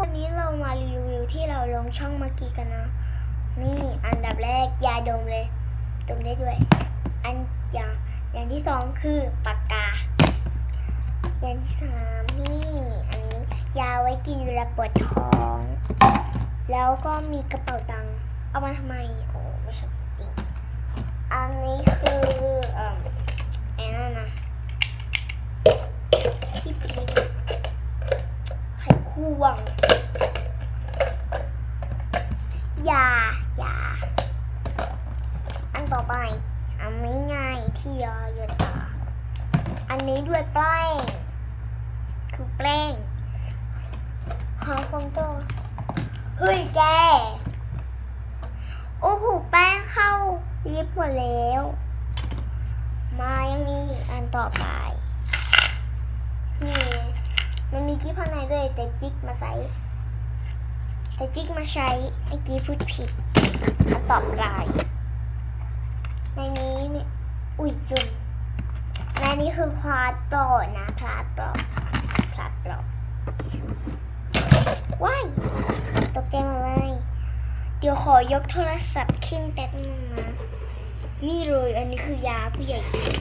คนนี้เรามารีวิวที่เราลงช่องเมื่อกี้กันนะ นี่อันดับแรกยาดมเลย ดมได้ด้วย อันอย่างอย่างที่สองคือปากกา อย่างที่สามนี่อันนี้ยาไว้กินเวลาปวดท้อง แล้วก็มีกระเป๋าตังค์เอามาทำไม โอ้ไม่ใช่จริง อันนี้คือเอ่อไอ้นั่นนะที่พลิก ไขควงยายาอันต่อไป อันนี้ไงที่ยอโยตาอันนี้ด้วยแป้ง คือแป้งหาคอมโตเฮ้ยแก โอ้โห แป้งเข้าลิฟต์หมดแล้ว มายังมีอันต่อไป นี่ มันมีกิ๊บข้างใน ด้วยแต่จิ๊กมาใส่แต่จิ๊กมาใช้เมื่อกี้พูดผิดอันต่อไปในนี้เนี่ยอุ้ยลืมในนี้คือพลาโปรนะพลาโปรพลาโปรว้ายตกใจหมดเลย เดี๋ยวขอยกโทรศัพท์ขึ้นแป๊บนึงนะนี่เลยอันนี้คือยาผู้ใหญ่กิน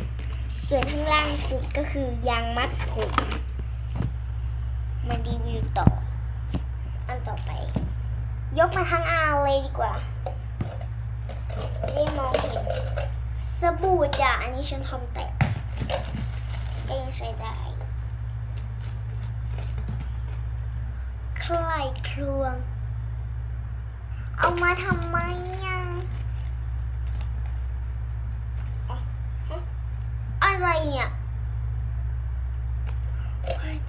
ส่วนข้างล่างสุดก็คือยางมัดผม มารีวิวต่อ อันต่อไป ยกมาทั้งอาเลยดีกว่าได้มองเห็นสบู่จ้ะอันนี้ฉันทำแตกก็ยังใช้ได้คลายครืองเอามาทำไมอะอ๋อะไรเนี่ย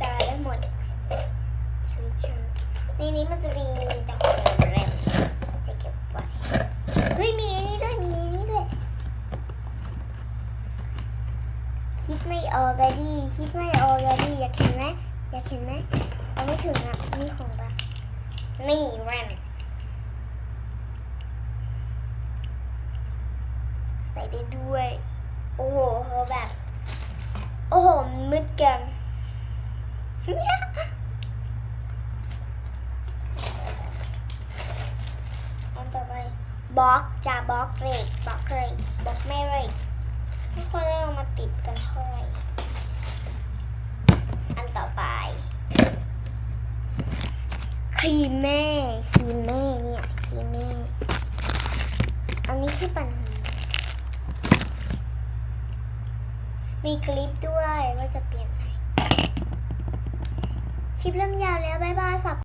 ตายแล้วหมด นนี้มันจะมีแต่ของแรมจะเก็บไว้เฮ้ยมีนนี้ด้วยมีนนี้ด้วย คิดไม่ออกอะดิคิดไม่ออกอะดิอยากเห็นไหมอยากเห็นไหมเอาไม่ถึงอะนี่ของปะนี่แรมใส่ได้ด้วย โอ้โหเขาแบบ โอ้โหมืดเกิน อันต่อไป บล็อกจะบล็อกเรกบล็อกเรกบล็อกไม่เรกไม่ค่อยได้เอามาติดกันเท่าไหร่อันต่อไปครีมแม่ครีมแม่เนี่ยครีมแม่อันนี้คือปัญหามีคลิปด้วยว่าจะเปลี่ยนไหนคลิปเริ่มยาวแล้ว บ๊ายบายฝาก